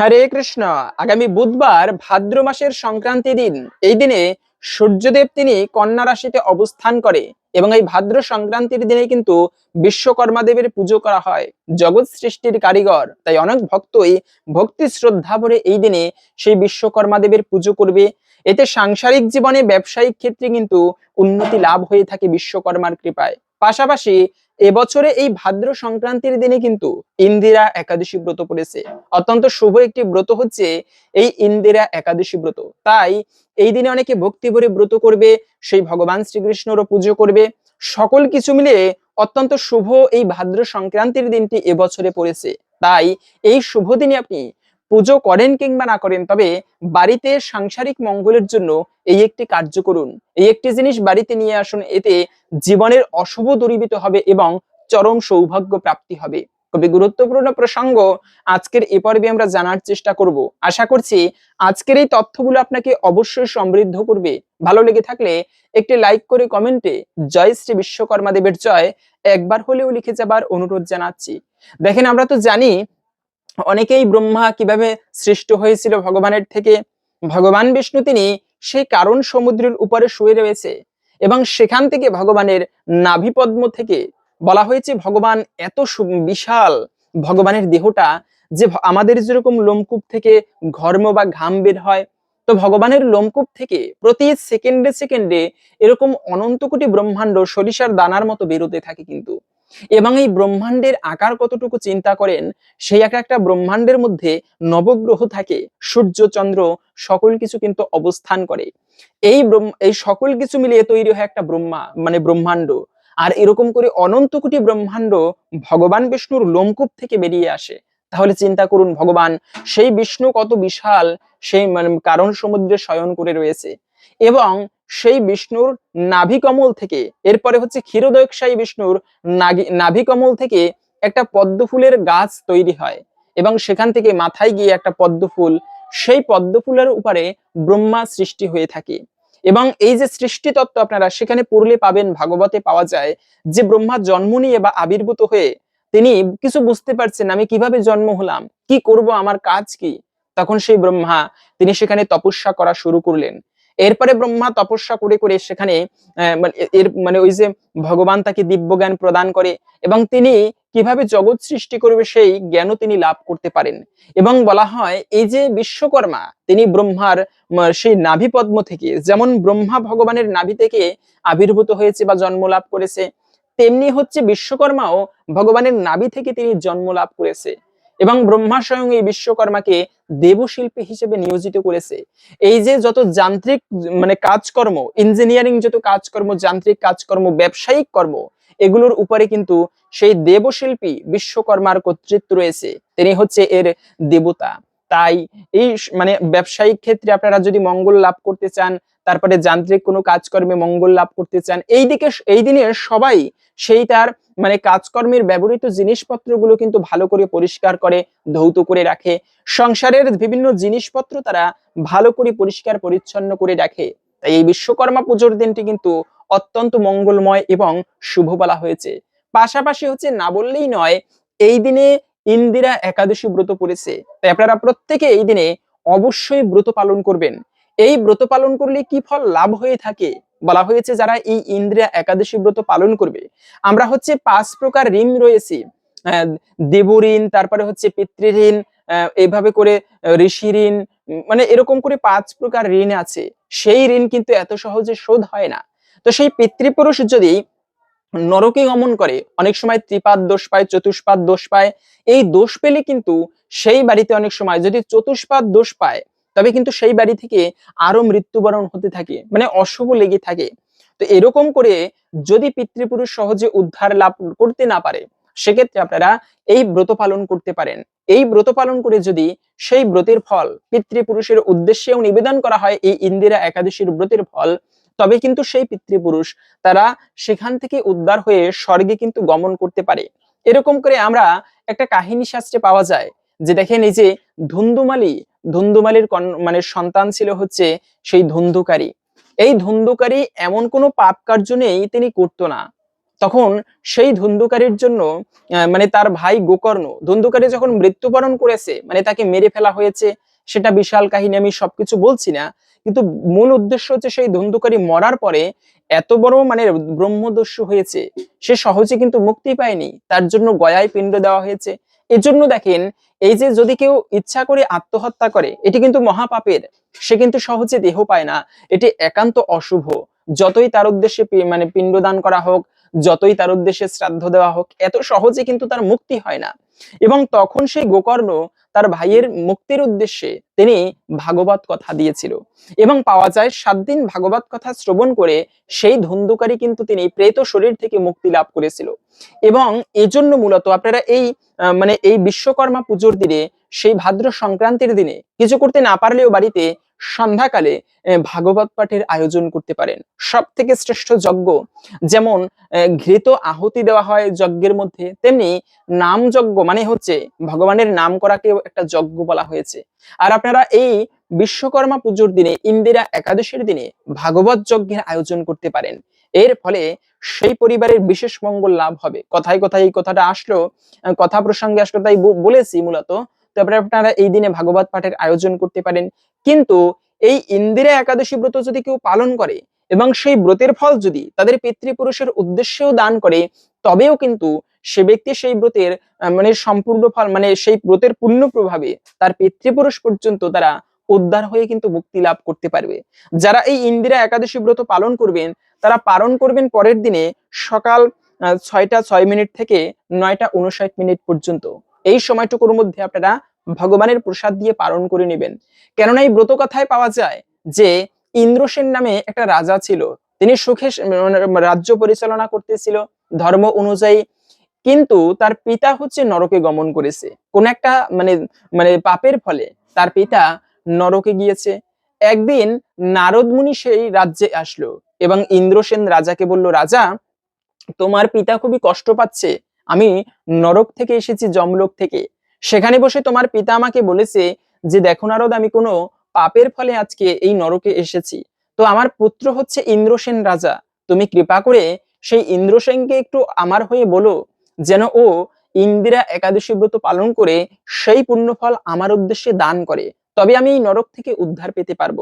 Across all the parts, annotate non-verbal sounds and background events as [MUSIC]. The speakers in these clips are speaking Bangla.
হরে কৃষ্ণ। আগামী বুধবার ভাদ্র মাসের সংক্রান্তি দিন। এই দিনে সূর্যদেব তিনি কন্যা রাশিতে অবস্থান করে এবং এই ভাদ্র সংক্রান্তির দিনে কিন্তু বিশ্বকর্মা দেবের পুজো করা হয়। জগৎ সৃষ্টির কারিগর, তাই অনেক ভক্তই ভক্তি শ্রদ্ধা ভরে এই দিনে সেই বিশ্বকর্মা দেবের পুজো করবে। এতে সাংসারিক জীবনে ব্যবসায়িক ক্ষেত্রে কিন্তু উন্নতি লাভ হয়ে থাকে বিশ্বকর্মার কৃপায়। পাশাপাশি এবছরে এই ভাদ্র সংক্রান্তির দিনে কিন্তু ইন্দিরা একাদশী ব্রত পড়েছে। অত্যন্ত শুভ একটি ব্রত হচ্ছে এই ইন্দিরা একাদশী ব্রত। তাই এই দিনে অনেকে ভক্তি ভরে ব্রত করবে, সেই ভগবান শ্রীকৃষ্ণরও পুজো করবে। সকল কিছু মিলে অত্যন্ত শুভ এই ভাদ্র সংক্রান্তির দিনটি এবছরে পড়েছে। তাই এই শুভ দিনে আপনি পুজো করেন কিংবা না করেন, তবে বাড়িতে সাংসারিক মঙ্গলের জন্য এই একটি কার্য করুন। এই একটি জিনিস বাড়িতে নিয়ে আসুন, এতে জীবনের অশুভ দূরীভূত হবে এবং চরম সৌভাগ্য প্রাপ্তি হবে। খুবই গুরুত্বপূর্ণ প্রসঙ্গ, আজকের এ পর্বে আমরা জানার চেষ্টা করব। আশা করছি আজকের এই তথ্যগুলো আপনাকে অবশ্যই সমৃদ্ধ করবে। ভালো লেগে থাকলে একটি লাইক করে কমেন্টে জয় শ্রী বিশ্বকর্মা দেবের জয় একবার হলেও লিখে যাবার অনুরোধ জানাচ্ছি। দেখেন, আমরা তো জানি অনেকেই ব্রহ্মা কীভাবে সৃষ্ট হয়েছিল ভগবানের থেকে? ভগবান বিষ্ণু তিনি সেই কারণ সমুদ্রের উপরে শুয়ে রয়েছে এবং সেখান থেকে ভগবানের নাভিপদ্ম থেকে বলা হয়েছে, ভগবান, এত বিশাল ভগবানের দেহটা যে আমাদের যেরকম লোমকূপ থেকে ঘর্ম বা ঘাম বের হয়, তো ভগবানের লোমকূপ থেকে প্রতি সেকেন্ডে সেকেন্ডে এরকম অনন্ত কোটি ব্রহ্মাণ্ড সরিষার দানার মতো বেরোতে থাকে কিন্তু। এবং এই ব্রহ্মাণ্ডের আকার কতটুকু চিন্তা করেন, সেই এক একটা ব্রহ্মাণ্ডের মধ্যে নবগ্রহ থাকে, সূর্য, চন্দ্র, সকল কিছু কিন্তু অবস্থান করে। এই এই সকল কিছু মিলিয়ে তৈরি হয় একটা ব্রহ্মা মানে ব্রহ্মাণ্ড। আর এরকম করে অনন্ত কোটি ব্রহ্মাণ্ড ভগবান বিষ্ণুর লোমকূপ থেকে বেরিয়ে আসে। তাহলে চিন্তা করুন ভগবান, সেই বিষ্ণু কত বিশাল, সেই মানে কারণ সমুদ্রে শয়ন করে রয়েছে। এবং সেই বিষ্ণুর নাভিকমল থেকে, এরপরে হচ্ছে ক্ষীরোদয়কশায়ী বিষ্ণুর নাভিকমল থেকে একটা পদ্ম ফুলের গাছ তৈরি হয় এবং সেখান থেকে মাথায় গিয়ে একটা পদ্ম ফুল সেই পদ্ম ফুলের উপরে ব্রহ্মা সৃষ্টি হয়ে থাকে। এবং এই যে সৃষ্টি তত্ত্ব আপনারা সেখানে পড়লে পাবেন, ভাগবতে পাওয়া যায় যে ব্রহ্মা জন্ম নিয়ে বা আবির্ভূত হয়ে তিনি কিছু বুঝতে পারছেন, আমি কীভাবে জন্ম হলাম, কি করব, আমার কাজ কি? তখন সেই ব্রহ্মা তিনি সেখানে তপস্যা করা শুরু করলেন। এরপরে ব্রহ্মা তপস্যা করে করে সেখানে মানে এর মানে ওই যে ভগবান তাকে দিব্য জ্ঞান প্রদান করে এবং তিনি কীভাবে জগৎ সৃষ্টি করবে সেই জ্ঞানও তিনি লাভ করতে পারেন। এবং বলা হয়, এই যে বিশ্বকর্মা, তিনি ব্রহ্মার সেই নাভি পদ্ম থেকে, যেমন ব্রহ্মা ভগবানের নাভি থেকে আবির্ভূত হয়েছে বা জন্ম লাভ করেছে, তেমনি হচ্ছে বিশ্বকর্মাও ভগবানের নাভি থেকে তিনি জন্ম লাভ করেছে। এবং ব্রহ্মা স্বয়ং এই বিশ্বকর্মাকে দেবশিল্পী হিসেবে নিয়োজিত করেছে। এই যে যত যান্ত্রিক মানে কাজকর্ম ইঞ্জিনিয়ারিং যত কাজকর্ম, যান্ত্রিক কাজকর্ম, ব্যবসায়িক কর্ম, এগুলোর উপরে কিন্তু সেই দেবশিল্পী বিশ্বকর্মার কর্তৃত্ব রয়েছে। তিনি হচ্ছে এর দেবতা। তাই এই মানে ব্যবসায়িক ক্ষেত্রে আপনারা যদি মঙ্গল লাভ করতে চান তারপরে যান্ত্রিক কোনো কাজকর্মে মঙ্গল লাভ করতে চান, এই দিকে এই দিনে সবাই সেই তার মানে কাজকর্মের ব্যবহৃত জিনিসপত্রগুলো কিন্তু ভালো করে পরিষ্কার করে, ধৌত করে রাখে। সংসারের বিভিন্ন জিনিসপত্র তারা ভালো করে পরিষ্কার পরিচ্ছন্ন করে রাখে। তাই এই বিশ্বকর্মা পুজোর দিনটি কিন্তু অত্যন্ত মঙ্গলময় এবং শুভ বলা হয়েছে। পাশাপাশি হচ্ছে, না বললেই নয়, এই দিনে ইন্দিরা একাদশী ব্রত পড়েছে। তাই আপনারা প্রত্যেকে এই দিনে অবশ্যই ব্রত পালন করবেন। এই ব্রত পালন করলে কি ফল লাভ হয়ে থাকে? বলা হয়েছে যারা এই ইন্দ্রিয়া একাদশী ব্রত পালন করবে। আমরা হচ্ছে পাঁচ প্রকার ঋণ রয়েছে। দেব ঋণ তারপরে হচ্ছে পিতৃঋণ এইভাবে করে ঋষি ঋণ মানে এরকম করে পাঁচ প্রকার ঋণ আছে। সেই ঋণ কিন্তু এত সহজে শোধ হয় না। তো সেই পিতৃপুরুষ যদি নরকে গমন করে, অনেক সময় ত্রিপাদ দোষ পায়, চতুষ্পাদ দোষ পায়, এই দোষ পেলে কিন্তু সেই বাড়িতে অনেক সময় যদি চতুষ্পাদ দোষ পায় তবে কিন্তু সেই বাড়ি থেকে আরও মৃত্যুবরণ হতে থাকে মানে অশুভ লেগে থাকে। তো এরকম করে যদি পিতৃপুরুষ সহজে উদ্ধার লাভ করতে না পারে, সেক্ষেত্রে আপনারা এই ব্রত পালন করতে পারেন। এই ব্রত পালন করে যদি সেই ব্রতের ফল পিতৃপুরুষের উদ্দেশ্যেও নিবেদন করা হয়, এই ইন্দিরা একাদশীর ব্রতের ফল, তবে কিন্তু সেই পিতৃপুরুষ তারা সেখান থেকে উদ্ধার হয়ে স্বর্গে কিন্তু গমন করতে পারে। এরকম করে আমরা একটা কাহিনী শাস্ত্রে পাওয়া যায়, যে দেখেন এই যে ধুন্দুমালি ধুন্দুমালির মানে সন্তান ছিল হচ্ছে সেই ধুন্ধুকারী এই ধুন্ধুকারী এমন কোনো পাপ কার্য নেই, তিনি করতো না। তখন সেই ধুন্ধুকারীর জন্য মানে তার ভাই গোকর্ণ ধুন্ধুকারী যখন মৃত্যুবরণ করেছে মানে তাকে মেরে ফেলা হয়েছে, সেটা বিশাল কাহিনী, আমি সবকিছু বলছি না। কিন্তু মূল উদ্দেশ্য হচ্ছে সেই ধুন্ধুকারী মরার পরে এত বড় মানে ব্রহ্মদস্যু হয়েছে, সে সহজে কিন্তু মুক্তি পায়নি। তার জন্য গয়ায় পিণ্ড দেওয়া হয়েছে। এজন্য দেখেন, এই যে যদি কেউ ইচ্ছা করে আত্মহত্যা করে, এটি কিন্তু মহাপাপের, সে কিন্তু সহজে দেহ পায় না। এটি একান্ত অশুভ। যতই তার উদ্দেশ্যে মানে পিণ্ডদান করা হোক, যতই তার উদ্দেশ্যে শ্রাদ্ধ দেওয়া হোক, এত সহজে কিন্তু তার মুক্তি হয় না। এবং তখন সেই গোকর্ণ তার ভাইয়ের মুক্তির উদ্দেশ্যে তিনি ভাগবত কথা দিয়েছিল। এবং পাওয়া যায় সাত দিন ভাগবত কথা শ্রবণ করে সেই ধন্দুকারী কিন্তু তিনি প্রেত শরীর থেকে মুক্তি লাভ করেছিল। এবং এজন্য মূলত আপনারা এই মানে এই বিশ্বকর্মা পুজোর দিনে, সেই ভাদ্র সংক্রান্তির দিনে কিছু করতে না পারলেও বাড়িতে সন্ধ্যাকালে ভাগবত পাঠের আয়োজন করতে পারেন। সব থেকে শ্রেষ্ঠ যজ্ঞ যেমন ঘৃত আহুতি দেওয়া হয় যজ্ঞের মধ্যে, তেমনি নাম যজ্ঞ মানে হচ্ছে ভগবানের নাম করাকেও একটা যজ্ঞ বলা হয়েছে। আর আপনারা এই বিশ্বকর্মা পুজোর দিনে, ইন্দিরা একাদশীর দিনে ভাগবত যজ্ঞের আয়োজন করতে পারেন। এর ফলে সেই পরিবারের বিশেষ মঙ্গল লাভ হবে। কথায় কথায় এই কথাটা আসলো কথা প্রসঙ্গে আসলো, তাই বলেছি মূলত তারপরে আপনারা এই দিনে ভাগবত পাঠের আয়োজন করতে পারেন। কিন্তু এই ইন্দিরা একাদশী ব্রত যদি কেউ পালন করে এবং সেই ব্রতের ফল যদি তাদের পিতৃপুরুষের উদ্দেশ্যেও দান করে, তবেও কিন্তু সে ব্যক্তি সেই ব্রতের মানে সম্পূর্ণ ফল মানে সেই ব্রতের পূর্ণ প্রভাবে তার পিতৃপুরুষ পর্যন্ত তারা উদ্ধার হয়ে কিন্তু মুক্তি লাভ করতে পারবে। যারা এই ইন্দিরা একাদশী ব্রত পালন করবেন, তারা পালন করবেন পরের দিনে সকাল ছয়টা ছয় মিনিট থেকে নয়টা উনষাট মিনিট পর্যন্ত। এই সময়টুকুর মধ্যে আপনারা ভগবানের প্রসাদ দিয়ে পালন করে নেবেন। কেননা এই ব্রত কথায় পাওয়া যায় যে ইন্দ্রসেন নামে একটা রাজা ছিল। তিনি সুখে মানে রাজ্য পরিচালনা করতেছিল ধর্ম অনুযায়ী। কিন্তু তার পিতা হচ্ছে নরকে গমন করেছে। কোন একটা মানে মানে পাপের ফলে তার পিতা নরকে গিয়েছে। একদিন নারদ মুনি সেই রাজ্যে আসলো এবং ইন্দ্রসেন রাজাকে বলল, রাজা, তোমার পিতা খুবই কষ্ট পাচ্ছে। আমি নরক থেকে এসেছি, যমলোক থেকে। সেখানে বসে তোমার পিতা আমাকে বলেছে যে, দেখো নারদ, আমি কোনো পাপের ফলে আজকে এই নরকে এসেছি। তো আমার পুত্র হচ্ছে ইন্দ্রসেন রাজা। তুমি কৃপা করে সেই ইন্দ্রসেনকে একটু আমার হয়ে বলো, যেন ও ইন্দিরা একাদশী ব্রত পালন করে সেই পুণ্যফল আমার উদ্দেশ্যে দান করে। তবে আমি এই নরক থেকে উদ্ধার পেতে পারব।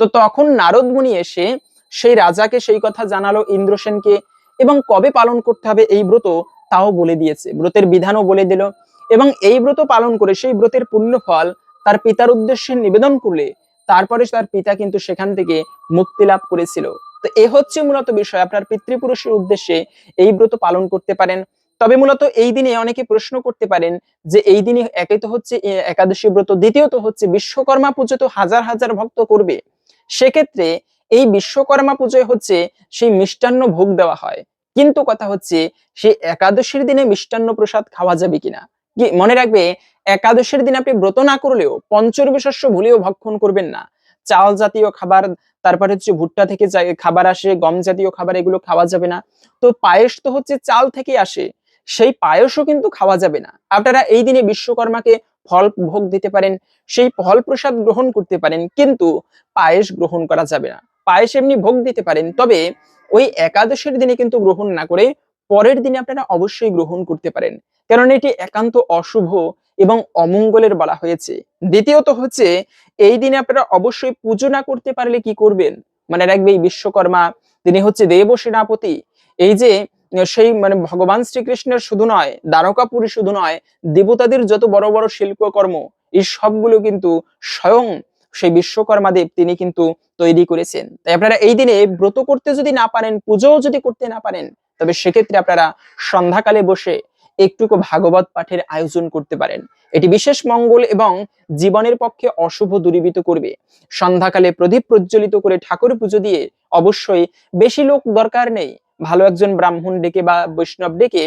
তো তখন নারদ মুনি এসে সেই রাজাকে সেই কথা জানালো ইন্দ্রসেনকে, এবং কবে পালন করতে হবে এই ব্রত? তাও বলে দিয়েছে, ব্রতের বিধানও বলে দিল এবং এই ব্রত পালন করে সেই ব্রতের পুণ্য ফল তার পিতার উদ্দেশ্যে নিবেদন করলে তারপরে তার পিতা কিন্তু সেখান থেকে মুক্তি লাভ করেছিল। তো এ হচ্ছে মূলত বিষয়, আপনার পিতৃপুরুষের উদ্দেশ্যে এই ব্রত পালন করতে পারেন। তবে মূলত এই দিনে অনেকে প্রশ্ন করতে পারেন যে এই দিনে একে তো হচ্ছে একাদশী ব্রত, দ্বিতীয়ত হচ্ছে বিশ্বকর্মা পুজো তো হাজার হাজার ভক্ত করবে। সেক্ষেত্রে এই বিশ্বকর্মা পুজোয় হচ্ছে সেই মিষ্টান্ন ভোগ দেওয়া হয়। কিন্তু কথা হচ্ছে সেই একাদশীর দিনে মিষ্টান্ন প্রসাদ খাওয়া যাবে কিনা? মনে রাখবে, একাদশীর দিন আপনি ব্রত না করলেও পঞ্চরবি শস্য ভুলেও ভক্ষণ করবেন না। চাল জাতীয় খাবার, তারপরে হচ্ছে ভুট্টা থেকে খাবার আসে, গম জাতীয় খাবার, এগুলো খাওয়া যাবে না। তো পায়েস তো হচ্ছে চাল থেকে আসে, সেই পায়েসও কিন্তু খাওয়া যাবে না। আপনারা এই দিনে বিশ্বকর্মাকে ফল ভোগ দিতে পারেন, সেই ফল প্রসাদ গ্রহণ করতে পারেন, কিন্তু পায়েস গ্রহণ করা যাবে না। পায়েস এমনি ভোগ দিতে পারেন। তবে ওই একাদশের দিনে কিন্তু গ্রহণ না করে পরের দিনে আপনারা অবশ্যই গ্রহণ করতে পারেন। কারণ এটি একান্ত অশুভ এবং অমঙ্গলের বলা হয়েছে। দ্বিতীয়ত হচ্ছে, এই দিনে আপনারা অবশ্যই পুজো না করতে পারলে কি করবেন? মানে রাখবে এই বিশ্বকর্মা, তিনি হচ্ছে দেব সেনাপতি। এই যে, সেই মানে ভগবান শ্রীকৃষ্ণের শুধু নয় দ্বারকাপুরী শুধু নয়, দেবতাদের যত বড় বড় শিল্পকর্ম, এই সবগুলো কিন্তু স্বয়ং সেই বিশ্বকর্মা দেব তিনি কিন্তু তৈরি করেছেন। তাই আপনারা এই দিনে ব্রত করতে যদি না পারেন, পুজোও যদি করতে না পারেন, তবে সেক্ষেত্রে আপনারা সন্ধ্যাকালে বসে একটুকু ভাগবত পাঠের আয়োজন করতে পারেন। এটি বিশেষ মঙ্গল এবং জীবনের পক্ষে অশুভ দূরীভূত করবে। সন্ধ্যাকালে প্রদীপ প্রজ্বলিত করে ঠাকুর পুজো দিয়ে অবশ্যই বেশি লোক দরকার নেই। ভালো একজন ব্রাহ্মণ ডেকে বা বৈষ্ণব ডেকে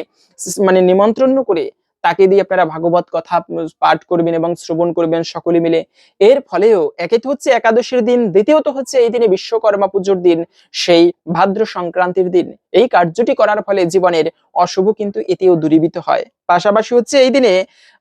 মানে নিমন্ত্রণ করে তাকে দিয়ে আপনারা ভাগবত কথা পাঠ করবেন এবং শ্রবণ করবেন সকলে মিলে। এর ফলেও একে তো হচ্ছে একাদশীর দিন, দ্বিতীয়ত হচ্ছে এই দিনে বিশ্বকর্মা পুজোর দিন, সেই ভাদ্র সংক্রান্তির দিন। এই কার্যটি করার ফলে জীবনের অশুভ কিন্তু এতেও দূরীভূত হয়। পাশাপাশি হচ্ছে এই দিনে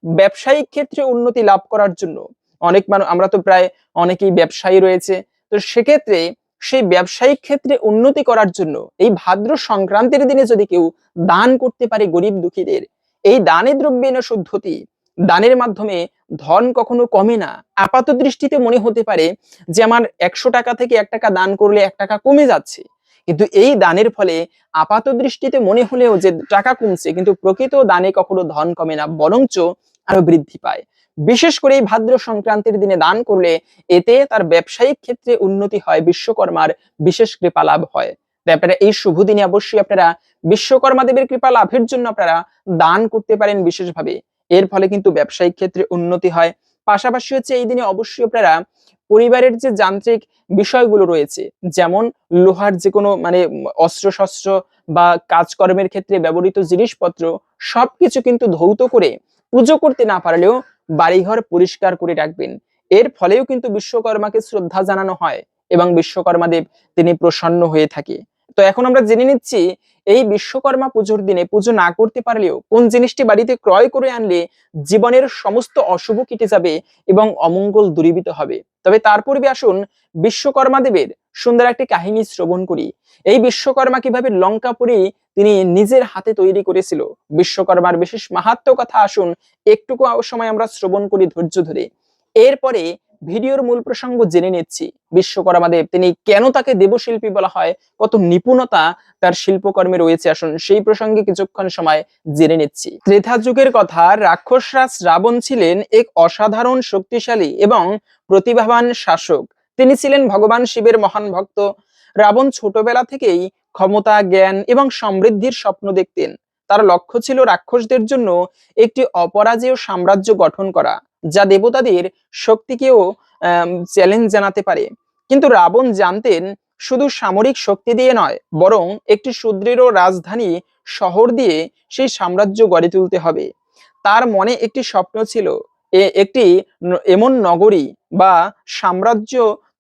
ব্যবসায়িক ক্ষেত্রে উন্নতি লাভ করার জন্য। অনেক মানুষ আমরা তো প্রায় অনেকেই ব্যবসায়ী রয়েছে। তো সেক্ষেত্রে সেই ব্যবসায়িক ক্ষেত্রে উন্নতি করার জন্য এই ভাদ্র সংক্রান্তির দিনে যদি কেউ দান করতে পারে গরিব দুঃখীদের এই দানে দ্রব্যেন শুদ্ধতি, দানের মাধ্যমে ধন কখনো কমে না। আপাত দৃষ্টিতে মনে হতে পারে যে, আমার একশো টাকা থেকে এক টাকা দান করলে এক টাকা কমে যাচ্ছে। কিন্তু এই দানের ফলে আপাত দৃষ্টিতে মনে হলেও যে, টাকা কমছে, কিন্তু প্রকৃত দানে কখনো ধন কমে না, বরঞ্চ আরও বৃদ্ধি পায়। বিশেষ করে এই ভাদ্র সংক্রান্তির দিনে দান করলে এতে তার ব্যবসায়িক ক্ষেত্রে উন্নতি হয়, বিশ্বকর্মার বিশেষ কৃপা লাভ হয়। আপনারা এই শুভ দিনে অবশ্যই আপনারা বিশ্বকর্মা দেবের কৃপা লাভের জন্য আপনারা দান করতে পারেন বিশেষভাবে। এর ফলে কিন্তু ব্যবসায়িক ক্ষেত্রে উন্নতি হয়। পাশাপাশি হচ্ছে এই দিনে অবশ্যই আপনারা পরিবারের যে যান্ত্রিক বিষয়গুলো রয়েছে, যেমন লোহার যে কোনো মানে অস্ত্র শস্ত্র বা কাজকর্মের ক্ষেত্রে ব্যবহৃত জিনিসপত্র, সবকিছু কিন্তু ধৌত করে পুজো করতে না পারলেও বাড়িঘর পরিষ্কার করে রাখবেন। এর ফলেও কিন্তু বিশ্বকর্মাকে শ্রদ্ধা জানানো হয়। এবং বিশ্বকর্মা দেব তিনি প্রসন্ন হয়ে থাকে। তো এখন আমরা জেনে নিচ্ছি, এই বিশ্বকর্মা পুজোর দিনে পুজো না করতে পারলেও কোন জিনিসটি বাড়িতে ক্রয় করে আনলে জীবনের সমস্ত অশুভ কেটে যাবে এবং অমঙ্গল দূরীভূত হবে। তবে তার পূর্বে আসুন বিশ্বকর্মা দেবের সুন্দর একটি কাহিনী শ্রবণ করি। এই বিশ্বকর্মা কীভাবে লঙ্কা লঙ্কাপুরী তিনি নিজের হাতে তৈরি করেছিল? বিশ্বকর্মার বিশেষ মাহাত্ম কথা আসুন, একটুকু সময় আমরা শ্রবণ করি ধৈর্য ধরে। এরপরে ভিডিওর মূল প্রসঙ্গ জেনে নিচ্ছি। বিশ্বকর্মা দেব, তিনি কেন তাকে দেবশিল্পী বলা হয়, কত নিপুণতা তার শিল্পকর্মে রয়েছে আসুন সেই প্রসঙ্গে কিছুক্ষণ সময় জেনে নিচ্ছি। ত্রেধা যুগের কথা, রাক্ষসরাজ রাবণ ছিলেন এক অসাধারণ শক্তিশালী এবং প্রতিভাবান শাসক। তিনি ছিলেন ভগবান শিবের মহান ভক্ত। রাবণ ছোটবেলা থেকেই ক্ষমতা, জ্ঞান এবং সমৃদ্ধির স্বপ্ন দেখতেন। তার লক্ষ্য ছিল রাক্ষসদের জন্য একটি অপরাজেয় সাম্রাজ্য গঠন করা। যা দেবতাদের শক্তিকেও চ্যালেঞ্জ জানাতে পারে। কিন্তু রাবণ জানতেন শুধু সামরিক শক্তি দিয়ে নয়, বরং একটি সুদৃঢ় রাজধানী শহর দিয়ে সেই সাম্রাজ্য গড়ে তুলতে হবে। তার মনে একটি স্বপ্ন ছিল একটি এমন নগরী বা সাম্রাজ্য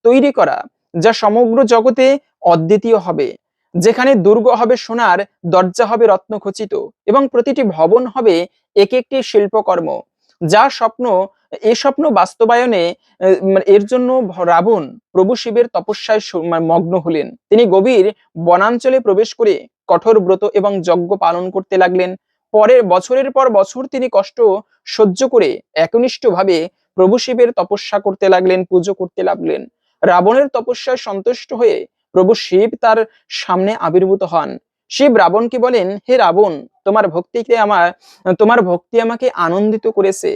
তৈরি করা, যা সমগ্র জগতে অদ্বিতীয় হবে, যেখানে দুর্গ হবে সোনার, দরজা হবে রত্নখচিত, এবং প্রতিটি ভবন হবে এক একটি শিল্পকর্ম। যা স্বপ্ন এই স্বপ্ন বাস্তবায়নে এর জন্য রাবণ প্রভু শিবের তপস্যায় মগ্ন হলেন। তিনি গভীর বনাঞ্চলে প্রবেশ করে কঠোর ব্রত এবং যজ্ঞ পালন করতে লাগলেন। পরের বছরের পর বছর তিনি কষ্ট সহ্য করে একনিষ্ঠভাবে প্রভু শিবের তপস্যা করতে লাগলেন, পুজো করতে লাগলেন। রাবণের তপস্যায় সন্তুষ্ট হয়ে প্রভু শিব তার সামনে আবির্ভূত হন। শিব রাবণকে বলেন, হে রাবণ, তোমার ভক্তিকে আমার, তোমার ভক্তি আমাকে আনন্দিত করেছে।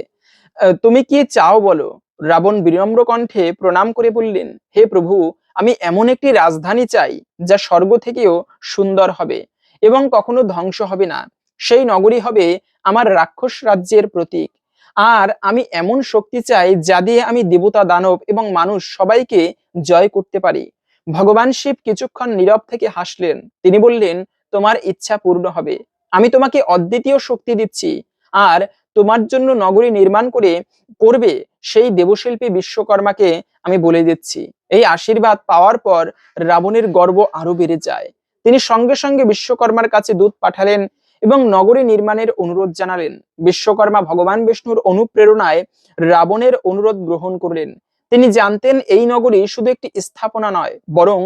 তুমি কি চাও বলো? রাবণ বিনম্র কণ্ঠে প্রণাম করে বললেন, হে প্রভু, আমি এমন একটি রাজধানী চাই, যা স্বর্গ থেকেও সুন্দর হবে এবং কখনো ধ্বংস হবে না। সেই নগরী হবে আমার রাক্ষস রাজ্যের প্রতীক। আর আমি এমন শক্তি চাই, যা দিয়ে আমি দেবতা, দানব এবং মানুষ সবাইকে জয় করতে পারি। ভগবান শিব কিছুক্ষণ নীরব থেকে হাসলেন। তিনি বললেন তোমার ইচ্ছা পূর্ণ হবে। আমি তোমাকে অদ্বিতীয় শক্তি দিচ্ছি। আর তোমার জন্য নগরী নির্মাণ করে করবে সেই দেবশিল্পী বিশ্বকর্মাকে আমি বলে দিচ্ছি। এই আশীর্বাদ পাওয়ার পর রাবণের গর্ব আরও বেড়ে যায়। তিনি সঙ্গে সঙ্গে বিশ্বকর্মার কাছে দুধ পাঠালেন এবং নগরী নির্মাণের অনুরোধ জানালেন। বিশ্বকর্মা ভগবান বিষ্ণুর অনুপ্রেরণায় রাবণের অনুরোধ গ্রহণ করলেন। তিনি জানতেন এই নগরী শুধু একটি স্থাপনা নয়, বরং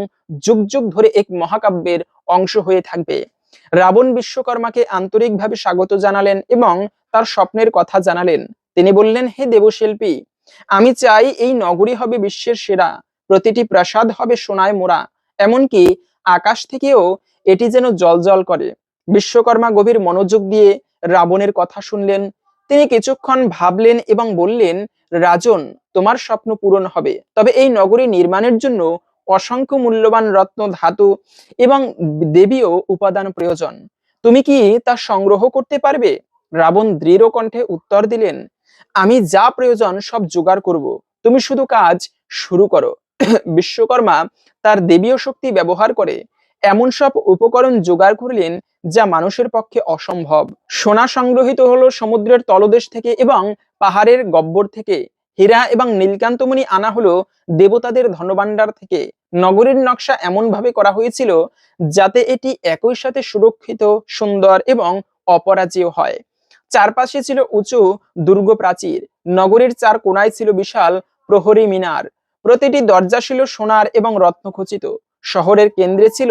যুগ যুগ ধরে এক মহাকাব্যের অংশ হয়ে থাকবে। রাবণ বিশ্বকর্মাকে আন্তরিকভাবে স্বাগত জানালেন এবং তার স্বপ্নের কথা জানালেন। তিনি বললেন, হে দেবশিল্পী, আমি চাই এই নগরী হবে বিশ্বের সেরা, প্রতিটি প্রাসাদ হবে সোনায় মোড়া এমনকি আকাশ থেকেও এটি যেন জল জল করে। বিশ্বকর্মা গভীর মনোযোগ দিয়ে রাবণের কথা শুনলেন। তিনি কিছুক্ষণ ভাবলেন এবং বললেন, রাজন, তোমার স্বপ্ন পূরণ হবে। তবে এই নগরী নির্মাণের জন্য অসংখ্য মূল্যবান রত্ন, ধাতু এবং দেবীয় উপাদান প্রয়োজন। তুমি কি তা সংগ্রহ করতে পারবে? রাবণ দৃঢ় কণ্ঠে উত্তর দিলেন, আমি যা প্রয়োজন সব জোগাড় করব। তুমি শুধু কাজ শুরু করো। [CLEARS THROAT] বিশ্বকর্মা তার দেবীয় শক্তি ব্যবহার করে এমন সব উপকরণ জোগাড় করলেন যা মানুষের পক্ষে অসম্ভব। সোনা সংগ্রহিত হলো সমুদ্রের তলদেশ থেকে এবং পাহাড়ের গব্বর থেকে। হীরা এবং নীলকান্তমণি আনা হলো দেবতাদের ধনভাণ্ডার থেকে। নগরীর নকশা এমন ভাবে করা হয়েছিল যাতে এটি একই সাথে সুরক্ষিত, সুন্দর এবং অপরাজেয় হয়। চারপাশে ছিল উঁচু দুর্গ প্রাচীর নগরীর চার কোনায় ছিল বিশাল প্রহরী মিনার। প্রতিটি দরজা ছিল সোনার এবং রত্নখচিত। শহরের কেন্দ্রে ছিল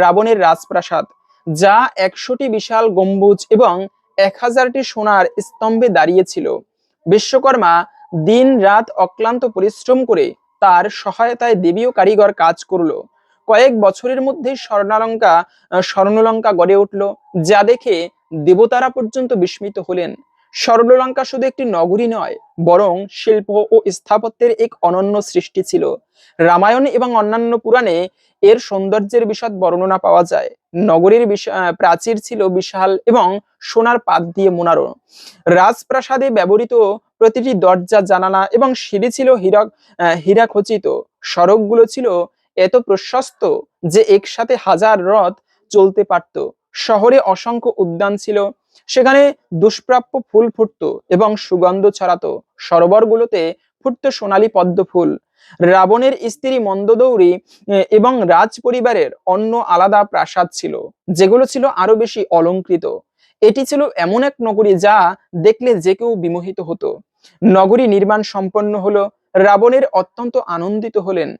রাবণের রাজপ্রাসাদ, যা একশোটি বিশাল গম্বুজ এবং এক হাজারটি সোনার স্তম্ভে দাঁড়িয়েছিল বিশ্বকর্মা দিন রাত অক্লান্ত পরিশ্রম করে তার সহায়তায় দেবীয় কারিগর কাজ করল। কয়েক বছরের মধ্যে স্বর্ণালঙ্কা স্বর্ণলঙ্কা গড়ে উঠল, যা দেখে দেবতারা পর্যন্ত বিস্মিত হলেন। স্বর্ণলঙ্কা শুধু একটি নগরী নয়, বরং শিল্প ও স্থাপত্যের এক অনন্য সৃষ্টি ছিল। রামায়ণ এবং অন্যান্য পুরাণে এর সৌন্দর্যের বিশদ বর্ণনা পাওয়া যায়। নগরীর প্রাচীর ছিল বিশাল এবং সোনার পাত দিয়ে মোনারো। রাজপ্রাসাদে ব্যবহৃত প্রতিটি দরজা, জানালা এবং সিঁড়ি ছিল হীরক হীরা খচিত সড়কগুলো ছিল এত প্রশস্ত যে একসাথে হাজার রথ চলতে পারত। শহরে অসংখ্য উদ্যান ছিল, সেখানে দুষ্প্রাপ্য ফুল ফুটতো এবং সুগন্ধ ছড়াতো। সরোবরগুলোতে ফুটতো সোনালী পদ্ম ফুল রাবণের স্ত্রী মন্দদৌরি এবং রাজ পরিবারের অন্য আলাদা প্রাসাদ ছিল, যেগুলো ছিল আরও বেশি অলঙ্কৃত। এটি ছিল এমন এক নগরী যা দেখলে যে কেউ বিমোহিত হতো। নগরী নির্মাণ সম্পন্ন হলো। রাবণের অত্যন্ত আনন্দিত হলেন।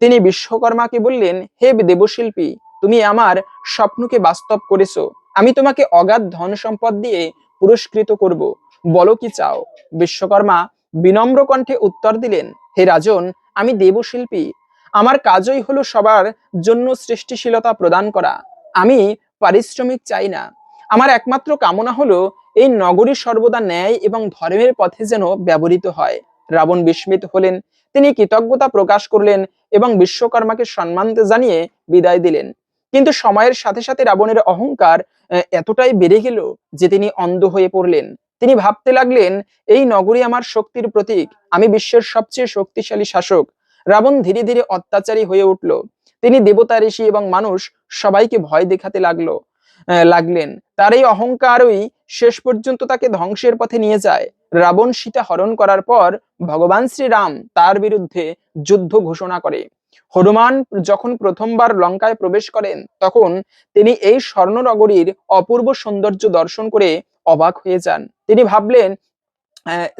তিনি বিশ্বকর্মাকে বললেন, হে দেবশিল্পী, তুমি আমার স্বপ্নকে বাস্তব করেছ। আমি তোমাকে অগাধ ধন সম্পদ দিয়ে পুরস্কৃত করব। বলো কি চাও? বিশ্বকর্মা বিনম্র কণ্ঠে উত্তর দিলেন, হে রাজন, আমি দেবশিল্পী। আমার কাজই হলো সবার জন্য সৃষ্টিশীলতা প্রদান করা। আমি পারিশ্রমিক চাই না। আমার একমাত্র কামনা হলো এই নগরী সর্বদা ন্যায় এবং ধর্মের পথে যেন ব্যবহৃত হয়। রাবণ বিস্মিত হলেন, তিনি কৃতজ্ঞতা প্রকাশ করলেন এবং বিশ্বকর্মাকে সম্মান জানিয়ে বিদায় দিলেন। কিন্তু সময়ের সাথে সাথে রাবণের অহংকার এতটাই বেড়ে গেল যে তিনি অন্ধ হয়ে পড়লেন। তিনি ভাবতে লাগলেন, এই নগরী আমার শক্তির প্রতীক, আমি বিশ্বের সবচেয়ে শক্তিশালী শাসক। রাবণ ধীরে ধীরে অত্যাচারী হয়ে উঠল। তিনি দেবতা, ঋষি এবং মানুষ সবাইকে ভয় দেখাতে লাগল। লাগলেন। তার এই অহংকারই শেষ পর্যন্ত তাকে ধ্বংসের পথে নিয়ে যায়। রাবণ সীতা হরণ করার পর ভগবান শ্রীরাম তার বিরুদ্ধে যুদ্ধ ঘোষণা করে। হনুমান যখন প্রথমবার লঙ্কায় প্রবেশ করেন, তখন তিনি এই স্বর্ণনগরীর অপূর্ব সৌন্দর্য দর্শন করে অবাক হয়ে যান। তিনি ভাবলেন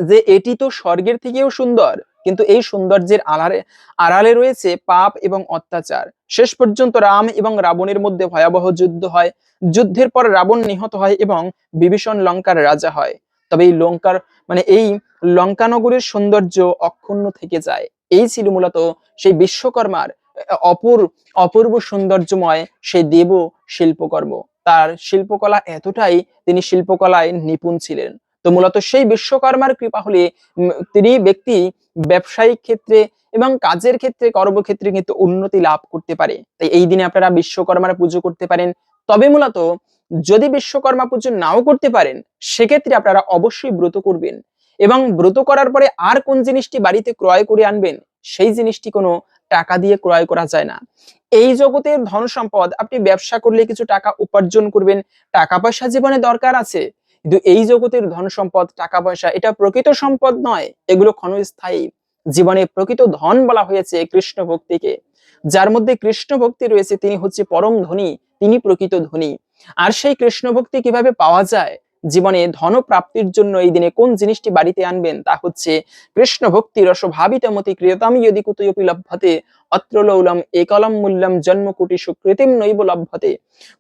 যে এটি তো স্বর্গের থেকেও সুন্দর। কিন্তু এই সৌন্দর্যের আড়ালে আড়ালে রয়েছে পাপ এবং অত্যাচার। শেষ পর্যন্ত রাম এবং রাবণের মধ্যে ভয়াবহ যুদ্ধ হয়। যুদ্ধের পর রাবণ নিহত হয় এবং বিভীষণ লঙ্কার রাজা হয়। তবে এই লঙ্কার মানে এই লঙ্কানগরের সৌন্দর্য অক্ষুণ্ণ থেকে যায়। এই ছিল মূলত সেই বিশ্বকর্মার অপূর, অপূর্ব সৌন্দর্যময় সেই দেব শিল্পকর্ম তার শিল্পকলা এতটাই, তিনি শিল্পকলায় নিপুণ ছিলেন। তো মূলত সেই বিশ্বকর্মার কৃপা হলে তিনি ব্যক্তি ব্যবসায়িক ক্ষেত্রে এবং কাজের ক্ষেত্রে, কর্মক্ষেত্রে কিন্তু উন্নতি লাভ করতে পারে। তাই এই দিনে আপনারা বিশ্বকর্মার পুজো করতে পারেন। তবে মূলত যদি বিশ্বকর্মা পুজো নাও করতে পারেন, সেক্ষেত্রে আপনারা অবশ্যই ব্রত করবেন। এবং ব্রত করার পরে আর কোন জিনিসটি বাড়িতে ক্রয় করে আনবেন, সেই জিনিসটি কোনো টাকা দিয়ে ক্রয় করা যায় না। এই জগতের ধন সম্পদ আপনি ব্যবসা করলে কিছু টাকা উপার্জন করবেন, টাকা পয়সা জীবনে দরকার আছে। কিন্তু এই জগতের ধন সম্পদ টাকা পয়সা এটা প্রকৃত সম্পদ নয়। এগুলো ক্ষণস্থায়ী। জীবনে প্রকৃত ধন বলা হয়েছে কৃষ্ণ ভক্তিকে। যার মধ্যে কৃষ্ণ ভক্তি রয়েছে, তিনি হচ্ছে পরম ধনী, তিনি প্রকৃত ধনী। আর সেই কৃষ্ণ ভক্তি কীভাবে পাওয়া যায়? জীবনে ধন প্রাপ্তির জন্য এই দিনে কোন জিনিসটি বাড়িতে আনবেন? তা হচ্ছে কৃষ্ণ ভক্তি রসভাবিত মতি ক্রিয়তাম ইয়দি কুতয়পি লভ্যতে, অত্র লৌলম একলম মূল্যম জন্ম কোটি সুকৃতিম নৈব লভ্যতে।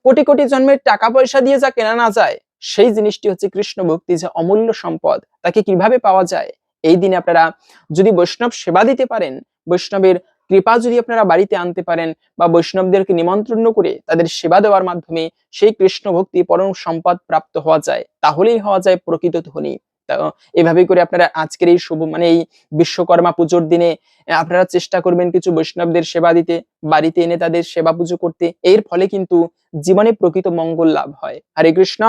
কোটি কোটি জন্মের টাকা পয়সা দিয়ে যা কেনা না যায় সেই জিনিসটি হচ্ছে কৃষ্ণ ভক্তি যে অমূল্য সম্পদ। তাকে কীভাবে পাওয়া যায়? এই দিনে আপনারা যদি বৈষ্ণব সেবা দিতে পারেন, বৈষ্ণবের কৃপা যদি আপনারা বাড়িতে আনতে পারেন বা বৈষ্ণবদেরকে নিমন্ত্রণ করে তাদের সেবা দেওয়ার মাধ্যমে সেই কৃষ্ণ ভক্তি পরম সম্পদ প্রাপ্ত হওয়া যায়, তাহলেই হওয়া যায় প্রকৃত ধনী। এভাবে করে আপনারা আজকের এই শুভ মানে এই বিশ্বকর্মা পুজোর দিনে আপনারা চেষ্টা করবেন কিছু বৈষ্ণবদের সেবা দিতে, বাড়িতে এনে তাদের সেবা পুজো করতে। এর ফলে কিন্তু জীবনে প্রকৃত মঙ্গল লাভ হয়। হরে কৃষ্ণ।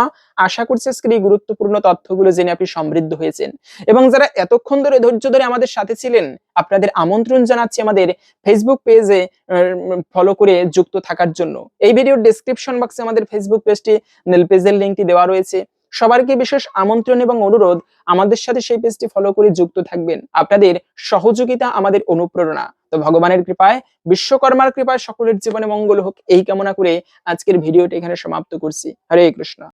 আশা করছি আজকের এই গুরুত্বপূর্ণ তথ্যগুলো জেনে আপনি সমৃদ্ধ হয়েছেন। এবং যারা এতক্ষণ ধরে ধৈর্য ধরে আমাদের সাথে ছিলেন, আপনাদের আমন্ত্রণ জানাচ্ছি আমাদের ফেসবুক পেজে ফলো করে যুক্ত থাকার জন্য। এই ভিডিওর ডেসক্রিপশন বক্সে আমাদের ফেসবুক পেজটি পেজের লিঙ্কটি দেওয়া রয়েছে। সবারকে বিশেষ আমন্ত্রণ এবং অনুরোধ আমাদের সাথে সেই পেজটি ফলো করে যুক্ত থাকবেন? আপনাদের সহযোগিতা আমাদের অনুপ্রেরণা। তো ভগবানের কৃপায়, বিশ্বকর্মার কৃপায় সকলের জীবনে মঙ্গল হোক, এই কামনা করে আজকের ভিডিওটি এখানে সমাপ্ত করছি। হরে কৃষ্ণ।